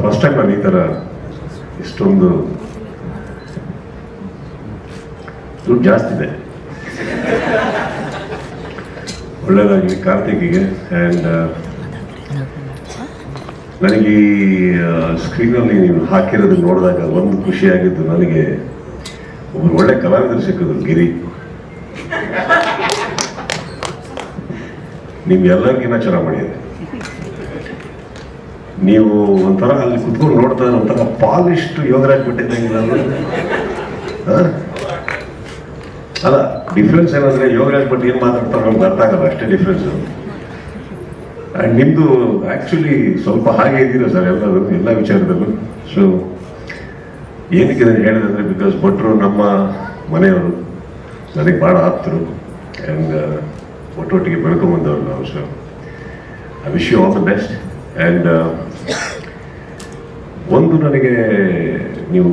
First time ನಾನು ಈ ಥರ ಇಷ್ಟೊಂದು ದುಡ್ಡು ಜಾಸ್ತಿ ಇದೆ. ಒಳ್ಳೆಯದಾಗಲಿ ಕಾರ್ತಿಕಿಗೆ ಆ್ಯಂಡ್ ನನಗೆ ಈ ಸ್ಕ್ರೀನಲ್ಲಿ ನೀವು ಹಾಕಿರೋದನ್ನ ನೋಡಿದಾಗ ಒಂದು ಖುಷಿಯಾಗಿದ್ದು ನನಗೆ ಒಬ್ಬರು ಒಳ್ಳೆ ಕಲಾವಿದರು ಸಿಕ್ಕಿದ್ರು, ಗಿರಿ. ನಿಮ್ಗೆಲ್ಲರಿಗಿನ್ನ ಚೆನ್ನಾಗಿ ಮಾಡಿದೆ ನೀವು ಒಂಥರ ಅಲ್ಲಿ ಕುತ್ಕೊಂಡು ನೋಡ್ತಾ ಒಂಥರ ಪಾಲಿಷ್ಟು ಯೋಗರಾಜ್ ಬಿಟ್ಟಿದ್ದಂಗಿಲ್ಲ ಅಲ್ಲ ಡಿಫ್ರೆನ್ಸ್ ಏನಂದ್ರೆ ಯೋಗರಾಜ್ ಭಟ್ ಏನ್ ಮಾತಾಡ್ತಾರೆ ನಮ್ಗೆ ಅರ್ಥ ಆಗಲ್ಲ, ಅಷ್ಟೇ ಡಿಫ್ರೆನ್ಸ್ ನಿಮ್ದು ಆಕ್ಚುಲಿ ಸ್ವಲ್ಪ ಹಾಗೆ ಇದ್ದೀರಾ ಸರ್ ಎಲ್ಲರೂ, ಎಲ್ಲ ವಿಚಾರದಲ್ಲೂ? ಸೊ ಏನಕ್ಕೆ ನಾನು ಹೇಳಿದೆ ಬಿಕಾಸ್ ಭಟ್ರು ನಮ್ಮ ಮನೆಯವರು ನನಗೆ ಭಾಳ ಆಪ್ತರು. ಆ್ಯಂಡ್ ಒಟ್ಟೊಟ್ಟಿಗೆ ಬೆಳ್ಕೊಂಬಂದವರು ನಾವು so I wish you all the best and ಒಂದು ನನಗೆ ನೀವು,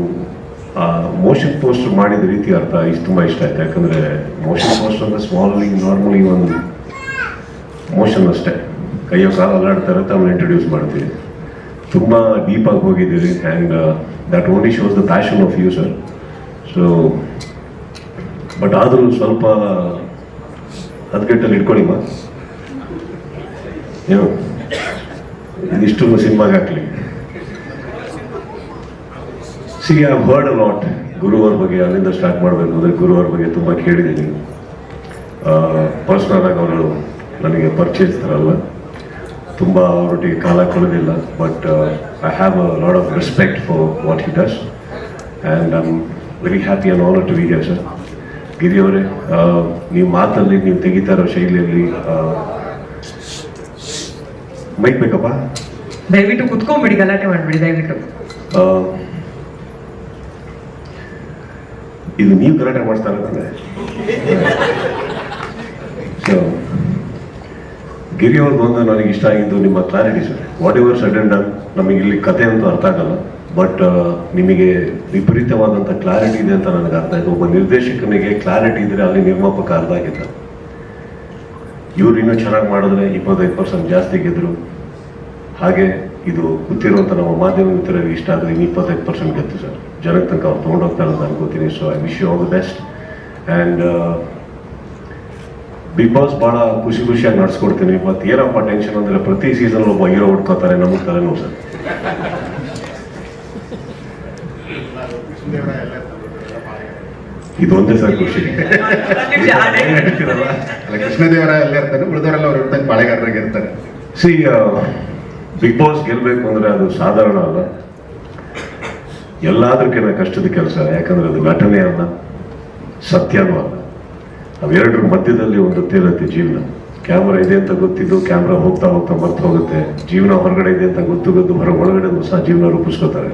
ಆ ಮೋಷನ್ ಪೋಸ್ಟರ್ ಮಾಡಿದ ರೀತಿ ಅರ್ಥ, ಇಷ್ಟು ತುಂಬ ಇಷ್ಟ ಆಯ್ತು. ಯಾಕಂದರೆ ಮೋಷನ್ ಪೋಸ್ಟರ್ ಅಂದರೆ ಸ್ಮಾಲಿ ನಾರ್ಮಲಿ ಒಂದು ಮೋಷನ್ ಅಷ್ಟೇ. ಕೈಯೋ ಕಾಲು ಅಲ್ಲಾಡ್ತಾ ಇರುತ್ತೆ ಇಂಟ್ರೊಡ್ಯೂಸ್ ಮಾಡ್ತೀವಿ ತುಂಬ ಡೀಪಾಗಿ ಹೋಗಿದ್ದೀರಿ and that only shows the passion of you sir so but ಆದರೂ ಸ್ವಲ್ಪ ಹದ್ಗೆಟ್ಟಲ್ಲಿ ಇಟ್ಕೊಳ್ಳಿ, ಮಾ. ಏನು? ಇದಿಷ್ಟು ಸಿನಿಮಾಗೆ see I heard a lot ಗುರುವರ ಬಗ್ಗೆ ಅಲ್ಲಿಂದ ಸ್ಟಾರ್ಟ್ ಮಾಡಬೇಕು ಅಂದರೆ ಗುರುವರ ಬಗ್ಗೆ ತುಂಬ ಕೇಳಿದ್ದೀನಿ. ಪರ್ಸ್ನಲ್ ಆಗಿ ಅವರು ನನಗೆ ಪರಿಚಯಿಸ್ತಾರಲ್ಲ ತುಂಬ ಅವರೊಟ್ಟಿಗೆ ಕಾಲ ಕಳೆದಿಲ್ಲ but I have a lot of respect for what he does and I am very happy and honour to be here sir Giri ಅವರೇ ನೀವು ಮಾತಲ್ಲಿ ನೀವು ತೆಗಿತಾ ಇರೋ ಶೈಲಿಯಲ್ಲಿ ಮೈಕ್ ಬೇಕಪ್ಪ? ದಯವಿಟ್ಟು ಕುತ್ಕೊಂಡ್ಬಿಡಿ ಗಲಾಟೆ ಮಾಡಿಬಿಡಿ ದಯವಿಟ್ಟು ಆ, ಇದು ನೀವು ಗಲಾಟೆ ಮಾಡ್ತಾ ಇರೋದಿಲ್ಲ ಸೊ ಗಿರಿ ಬಂದು ನನಗೆ ಇಷ್ಟ ಆಗಿದ್ದು ನಿಮ್ಮ clarity sir. Whatever said and done ನಮಗೆ ಇಲ್ಲಿ ಕತೆ ಅಂತೂ ಅರ್ಥ ಆಗಲ್ಲ. ಬಟ್ ನಿಮಗೆ ವಿಪರೀತವಾದಂಥ ಕ್ಲಾರಿಟಿ ಇದೆ ಅಂತ ನನಗೆ ಅರ್ಥ ಆಯಿತು. ಒಬ್ಬ ನಿರ್ದೇಶಕನಿಗೆ ಕ್ಲಾರಿಟಿ ಇದ್ರೆ ಅಲ್ಲಿ ನಿರ್ಮಾಪಕ ಅರ್ಧ ಆಗಿದ್ದ ಇವ್ರು ಇನ್ನೂ ಚೆನ್ನಾಗಿ ಮಾಡಿದ್ರೆ ಇಪ್ಪತ್ತೈದು ಪರ್ಸೆಂಟ್ ಜಾಸ್ತಿ ಗೆದ್ರು. ಹಾಗೆ ಇದು ಗೊತ್ತಿರುವಂಥ ನಮ್ಮ ಮಾಧ್ಯಮ ಮಿತ್ರರಿಗೆ ಇಷ್ಟ ಆದರೆ ಇನ್ನು ಇಪ್ಪತ್ತೈದು ಪರ್ಸೆಂಟ್ ಗೆದ್ದು ಸರ್. ಜನಕ್ಕೆ ತನಕ ಅವ್ರು ತೊಗೊಂಡೋಗ್ತಾರೆ ಅಂತ ಅನ್ಕೋತೀನಿ so I wish you all the best and Bigg Boss ಭಾಳ ಖುಷಿ ಖುಷಿಯಾಗಿ ನಡ್ಸ್ಕೊಡ್ತೀನಿ. ಮತ್ತು ಏನಪ್ಪ ಟೆನ್ಷನ್ ಅಂದರೆ ಪ್ರತಿ ಸೀಸನ್ ಒಬ್ಬ ಹೀರೋ ಹುಡ್ಕೋತಾರೆ. ನಮಗೆ ತಲೆನೋವು ಸರ್. ಇದೊಂದೇ ಸರ್ ಖುಷಿ. ಕೃಷ್ಣದೇವರ ಎಲ್ಲ ಇರ್ತಾನೆ. ಉಳಿದವರೆಲ್ಲ ಅವ್ರು ಇರ್ತಾನೆ. ಪಾಳೆಗಾರರಾಗಿ ಇರ್ತಾರೆ. ಸಿ ಬಿಗ್ ಬಾಸ್ ಗೆಲ್ಬೇಕು ಅಂದ್ರೆ ಅದು ಸಾಧಾರಣ ಅಲ್ಲ. ಎಲ್ಲದಕ್ಕಿಂತ ಕಷ್ಟದ ಕೆಲಸ, ಯಾಕಂದ್ರೆ ಅದು ನಟನೆ ಅಲ್ಲ, ಸತ್ಯನೂ ಅಲ್ಲ. ಅವೆರಡರ ಮಧ್ಯದಲ್ಲಿ ಒಂದು ತೇಲತ್ತೆ ಜೀವನ. ಕ್ಯಾಮ್ರಾ ಇದೆ ಅಂತ ಗೊತ್ತಿದ್ದು ಕ್ಯಾಮ್ರಾ ಹೋಗ್ತಾ ಹೋಗ್ತಾ ಮರ್ತು ಹೋಗುತ್ತೆ. ಜೀವನ ಹೊರಗಡೆ ಇದೆ ಅಂತ ಗೊತ್ತು ಗೊತ್ತು ಹೊರ ಒಳಗಡೆ ಹೊಸ ಜೀವನ ರೂಪಿಸ್ಕೋತಾರೆ.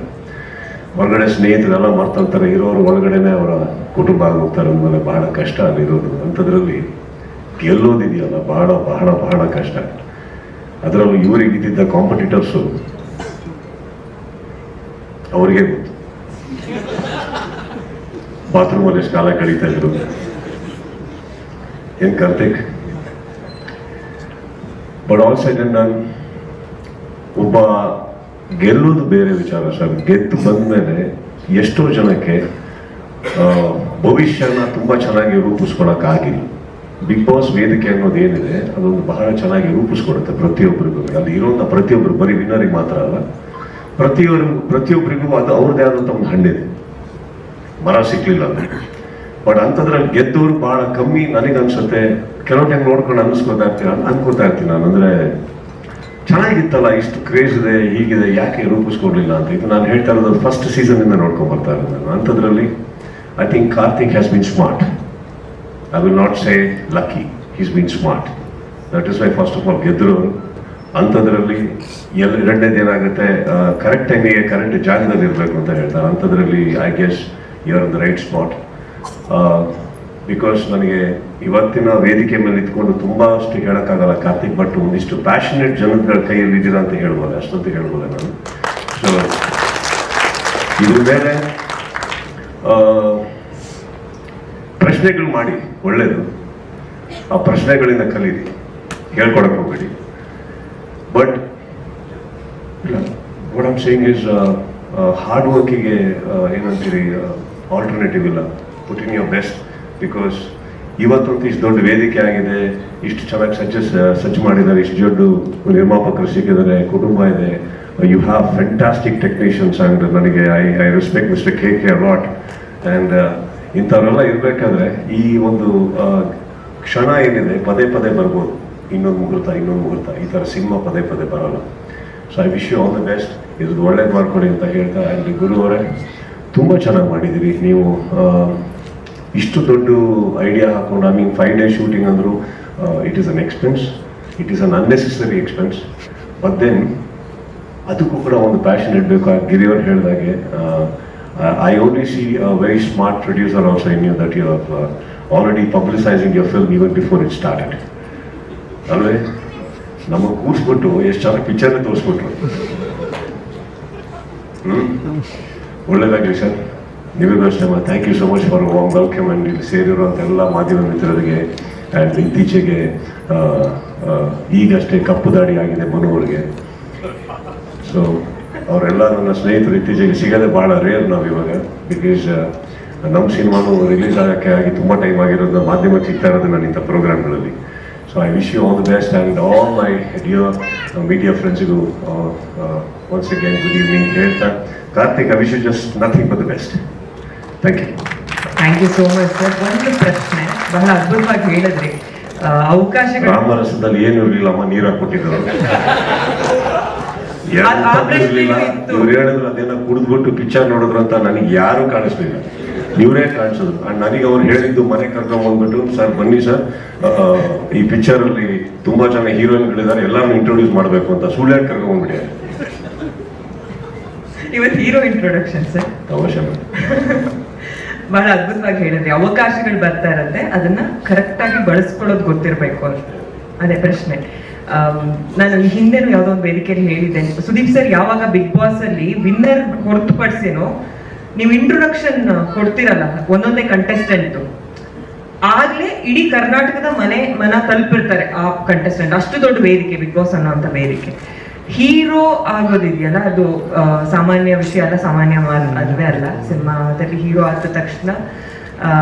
ಹೊರಗಡೆ ಸ್ನೇಹಿತರೆಲ್ಲ ಮರ್ತೋಗ್ತಾರೆ ಇರೋರು ಒಳಗಡೆನೆ ಅವರ ಕುಟುಂಬ ಆಗೋಗ್ತಾರೆ. ಅಂದಮೇಲೆ ಬಹಳ ಕಷ್ಟ ಅಲ್ಲಿರೋದು ಅಂಥದ್ರಲ್ಲಿ ಗೆಲ್ಲೋದಿದೆಯಲ್ಲ, ಬಹಳ ಬಹಳ ಬಹಳ ಕಷ್ಟ. ಅದರಲ್ಲೂ ಇವರಿಗಿದ್ದ ಕಾಂಪಿಟೇಟರ್ಸು ಅವರಿಗೆ ಗೊತ್ತು. ಬಾತ್ರೂಮಲ್ಲಿ ಎಷ್ಟು ಕಾಲ ಕಳೀತಾ ಇದ್ರು? ಏನ್ ಕಾರ್ತಿಕ್? ಬಟ್ ಆಲ್ ಸೈಡ್ ನಾನು ಒಬ್ಬ ಗೆಲ್ಲೋದು ಬೇರೆ ವಿಚಾರ ಸರ್. ಗೆದ್ದು ಬಂದ್ಮೇಲೆ ಎಷ್ಟೋ ಜನಕ್ಕೆ ಭವಿಷ್ಯನ ತುಂಬಾ ಚೆನ್ನಾಗಿ ರೂಪಿಸ್ಕೊಳಕ್ ಆಗಿಲ್ಲ ಬಿಗ್ ಬಾಸ್ ವೇದಿಕೆ ಅನ್ನೋದು ಏನಿದೆ, ಅದೊಂದು ಬಹಳ ಚೆನ್ನಾಗಿ ರೂಪಿಸ್ಕೊಡುತ್ತೆ ಪ್ರತಿಯೊಬ್ಬರಿಗೂ. ಅಲ್ಲಿ ಇರೋಂಥ ಪ್ರತಿಯೊಬ್ಬರು ಬರೀ ವಿನ್ನರಿಗೆ ಮಾತ್ರ ಅಲ್ಲ ಪ್ರತಿಯೊಬ್ಬರಿಗೂ ಪ್ರತಿಯೊಬ್ಬರಿಗೂ ಅದು ಅವ್ರದ್ದೇ ಆದಂಥ ಒಂದು ಹಣ್ಣಿದೆ ಮರ ಸಿಕ್ಕಲಿಲ್ಲ ಬಟ್ ಅಂಥದ್ರಲ್ಲಿ ಗೆದ್ದವ್ರು ಬಹಳ ಕಮ್ಮಿ ನನಗನ್ಸುತ್ತೆ. ಕೆಲವು ಟೈಮ್ ನೋಡ್ಕೊಂಡು ಅನ್ಸ್ಕೊತಾ ಇರ್ತೀನಿ ಅನ್ಕೋತಾ ಇರ್ತೀನಿ ನಾನು. ಅಂದ್ರೆ ಚೆನ್ನಾಗಿತ್ತಲ್ಲ, ಇಷ್ಟು ಕ್ರೇಜ್ ಇದೆ, ಹೀಗಿದೆ, ಯಾಕೆ ರೂಪಿಸ್ಕೊಡ್ಲಿಲ್ಲ ಅಂತ. ಇದು ನಾನು ಹೇಳ್ತಾ ಇರೋದು ಫಸ್ಟ್ ಸೀಸನ್ ಇಂದ ನೋಡ್ಕೊಂಡು ಬರ್ತಾ ಇರೋದು ನಾನು. ಅಂಥದ್ರಲ್ಲಿ I think Karthik has been smart I will not say lucky is been smart that is why first of all ಗೆದ್ರು ಅಂಥದ್ರಲ್ಲಿ ಎಲ್ಲ ಎರಡನೇದು ಏನಾಗುತ್ತೆ? ಕರೆಕ್ಟ್ ಟೈಮಿಗೆ ಕರೆಕ್ಟ್ ಜಾಗದಲ್ಲಿ ಇರಬೇಕು ಅಂತ ಹೇಳ್ತಾರೆ. ಅಂಥದ್ರಲ್ಲಿ I guess you are the right spot because ನನಗೆ ಇವತ್ತಿನ ವೇದಿಕೆ ಮೇಲೆ ನಿಂತ್ಕೊಂಡು ತುಂಬ ಅಷ್ಟು ಹೇಳೋಕ್ಕಾಗಲ್ಲ ಕಾರ್ತಿಕ್ ಭಟ್ ಒಂದಿಷ್ಟು ಪ್ಯಾಷನೇಟ್ ಜನಗಳ ಕೈಯಲ್ಲಿ ಇದ್ದೀರಾ ಅಂತ ಹೇಳ್ಬೋದು? ಅಷ್ಟಂತ ಹೇಳ್ಬೋದೆ ನಾನು? ಸೊ ಇದ್ರ ಮೇಲೆ ಪ್ರಶ್ನೆಗಳು ಮಾಡಿ. ಒಳ್ಳೆಯದು ಆ ಪ್ರಶ್ನೆಗಳಿಂದ ಕಲೀರಿ. ಹೇಳ್ಕೊಡಕ್ಕೆ ಹೋಗ್ಬೇಡಿ. ಬಟ್ ಇಲ್ಲ. What am saying is hard ವರ್ಕಿಗೆ ಏನಂತೀರಿ ಆಲ್ಟರ್ನೇಟಿವ್ ಇಲ್ಲ. Put in your best because ಇವತ್ತಂತೂ ಇಷ್ಟು ದೊಡ್ಡ ವೇದಿಕೆ ಆಗಿದೆ. ಇಷ್ಟು ಚೆನ್ನಾಗಿ ಸಜ್ಜ ಸಜ್ಜು ಮಾಡಿದ್ದಾರೆ. ಇಷ್ಟು ದೊಡ್ಡ ನಿರ್ಮಾಪಕರು ಸಿಕ್ಕಿದ್ದಾರೆ. ಕುಟುಂಬ ಇದೆ. You have fantastic technicians and ನನಗೆ I I respect mister K K a lot and ಇಂಥವರೆಲ್ಲ ಇರಬೇಕಾದ್ರೆ ಈ ಒಂದು ಕ್ಷಣ ಏನಿದೆ, ಪದೇ ಪದೇ ಬರ್ಬೋದು. ಇನ್ನೊಂದು ಮುಹೂರ್ತ ಇನ್ನೊಂದು ಮುಹೂರ್ತ. ಈ ಥರ ಸಿನಿಮಾ ಪದೇ ಪದೇ ಬರೋಲ್ಲ. So I wish you all the best ಇದು ಒಳ್ಳೇದು ಮಾಡ್ಕೊಳ್ಳಿ ಅಂತ ಹೇಳ್ತಾ ಆ್ಯಂಡ್ ಗುರು ಅವರೇ ತುಂಬ ಚೆನ್ನಾಗಿ ಮಾಡಿದ್ದೀರಿ. ನೀವು ಇಷ್ಟು ದೊಡ್ಡ ಐಡಿಯಾ ಹಾಕೊಂಡು I mean five day shooting ಅಂದರು it is an expense it is an unnecessary expense but then ಅದಕ್ಕೂ ಕೂಡ ಒಂದು ಪ್ಯಾಷನ್ ಇಡಬೇಕು. ಆ ಗಿರಿಯವ್ರು ಹೇಳಿದಾಗೆ I only see very smart producer also in you that you already publicising your film even before it started ಅಲ್ವೇ? ನಮಗೆ ಕೂರಿಸ್ಬಿಟ್ಟು, ಎಷ್ಟು ಚೆನ್ನಾಗಿ ಪಿಕ್ಚರ್ ತೋರಿಸ್ಬಿಟ್ರು. ಹ್ಮ್? ಒಳ್ಳೇದಾಗಲಿ ಸರ್. ನಿಮಗೂ ಅಷ್ಟೇ thank you so much for warm welcome and ಇಲ್ಲಿ ಸೇರಿರುವಂಥ ಎಲ್ಲ ಮಾಧ್ಯಮ ಮಿತ್ರರಿಗೆ ಆ್ಯಂಡ್ ಇತ್ತೀಚೆಗೆ ಈಗಷ್ಟೇ ಕಪ್ಪು ದಾಡಿ ಆಗಿದೆ ಮನು ಸೊ ಅವರೆಲ್ಲ ನನ್ನ ಸ್ನೇಹಿತರು ಇತ್ತೀಚೆಗೆ ಸಿಗೋದೆ ಭಾಳ ರೇರ್ ನಾವು ಇವಾಗ. ಬಿಕಾಸ್ ನಮ್ಮ ಸಿನಿಮಾನು ರಿಲೀಸ್ ಆಗೋಕ್ಕೆ ಆಗಿ ತುಂಬ ಟೈಮ್ ಆಗಿರೋದು ಮಾಧ್ಯಮ ಸಿಗ್ತಾ ಇರೋದು ನಾನು ಇಂಥ ಪ್ರೋಗ್ರಾಮ್ಗಳಲ್ಲಿ. So I wish you all the best and all my dear media ಫ್ರೆಂಡ್ಸಿಗೂ once again good evening ಹೇಳ್ತಾ Karthik I wish you just nothing but the best thank you thank you so much sir ಒಂದು ಪ್ರಶ್ನೆ ಬಹಳ ಅದ್ಭುತವಾಗಿ ಹೇಳಿದ್ರಿ. ಅವಕಾಶಗಳು ರಾಮರಸದಲ್ಲಿ ಏನು ಇರಲಿಲ್ಲಮ್ಮ ನೀರು ಹಾಕ್ಬಿಟ್ಟಿದ್ರು. ಇವ್ರು ಹೇಳಿದ್ರು ಅದೇನೋ ಕುಡಿದ್ಬಿಟ್ಟು ಪಿಕ್ಚರ್ ನೋಡಿದ್ರು ಅಂತ ನನಗೆ ಯಾರು ಕಾಣಿಸ್ಲಿಲ್ಲ. ಇವರೇ ಕಾಣಿಸಿದ್ರು ಅಂಡ್ ನನಗೆ ಅವ್ರು ಹೇಳಿದ್ದು ಮನೆ ಕರ್ಕೊಂಡ್ ಬಂದ್ಬಿಟ್ಟು ಸರ್ ಬನ್ನಿ ಸರ್. ಈ ಪಿಕ್ಚರ್ ಅಲ್ಲಿ ತುಂಬಾ ಜನ ಹೀರೋಯಿನ್ಗಳಿದ್ದಾರೆ ಎಲ್ಲರನ್ನು ಇಂಟ್ರೊಡ್ಯೂಸ್ ಮಾಡಬೇಕು ಅಂತ ಸುಳ್ಳು ಕರ್ಕೊಂಡ್ ಬಂದ್ಬಿಟ್ಟಿದ್ದಾರೆ. ಇವತ್ತು ಹೀರೋ ಇಂಟ್ರೊಡಕ್ಷನ್ ಸರ್ ಅವಶ್ಯ ಬಹಳ ಅದ್ಭುತವಾಗಿ ಹೇಳಿದ್ರಿ. ಅವಕಾಶಗಳು ಬರ್ತಾ ಇರತ್ತೆ. ಅದನ್ನ ಕರೆಕ್ಟ್ ಆಗಿ ಬಳಸ್ಕೊಳ್ಳೋದು ಗೊತ್ತಿರಬೇಕು ಅಂತ. ಅದೇ ಪ್ರಶ್ನೆ. ನಾನು ಹಿಂದೆನೂ ಯಾವ್ದೋ ಒಂದು ವೇದಿಕೆಯಲ್ಲಿ ಹೇಳಿದ್ದೆ. ಸುದೀಪ್ ಸರ್ ಯಾವಾಗ ಬಿಗ್ ಬಾಸ್ ಅಲ್ಲಿ ವಿನ್ನರ್ ಹೊರತುಪಡಿಸಿನೋ ನೀವು ಇಂಟ್ರೊಡಕ್ಷನ್ ಕೊಡ್ತಿರಲ್ಲ ಒಂದೊಂದೇ ಕಂಟೆಸ್ಟೆಂಟ್ ಆಗ್ಲೇ ಇಡೀ ಕರ್ನಾಟಕದ ಮನೆ ಮನ ತಲುಪಿರ್ತಾರೆ ಆ ಕಂಟೆಸ್ಟೆಂಟ್ ಅಷ್ಟು ದೊಡ್ಡ ವೇದಿಕೆ ಬಿಗ್ ಬಾಸ್ ಅನ್ನೋಂಥ ವೇದಿಕೆ. ಹೀರೋ ಆಗೋದಿದೆಯಲ್ಲ? ಅದು ಸಾಮಾನ್ಯ ವಿಷಯ ಅಲ್ಲ ಸಾಮಾನ್ಯ ಅದುವೇ ಅಲ್ಲ. ಸಿನಿಮಾದಲ್ಲಿ ಹೀರೋ ಆದ ತಕ್ಷಣ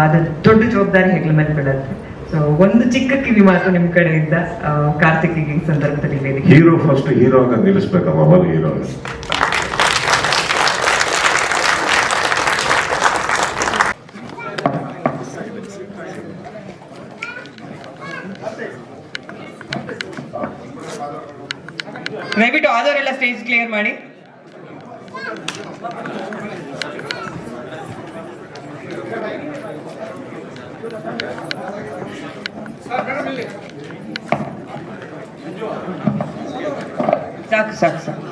ಅದು ದೊಡ್ಡ ಜವಾಬ್ದಾರಿ ಹೆಗ್ಲ ಮೇಲೆ ಬೀಳುತ್ತೆ. ಸೊ ಒಂದು ಚಿಕ್ಕ ಕಿವಿ ಮಾತು ನಿಮ್ ಕಡೆಯಿಂದ ಆ, ಕಾರ್ತಿಕ್ಗೆ ಈ ಸಂದರ್ಭದಲ್ಲಿ ಹೀರೋ ಫಸ್ಟ್ ಹೀರೋ ಅಂತ ನಿಲ್ಲಿಸ್ಬೇಕಮ್ಮ ಅವಾಗ ಹೀರೋ ಆಗ ದಯವಿಟ್ಟು ಆದವರೆಲ್ಲ ಸ್ಟೇಜ್ ಕ್ಲಿಯರ್ ಮಾಡಿ. ಸಾಕು ಸಾಕು ಸಾಕು.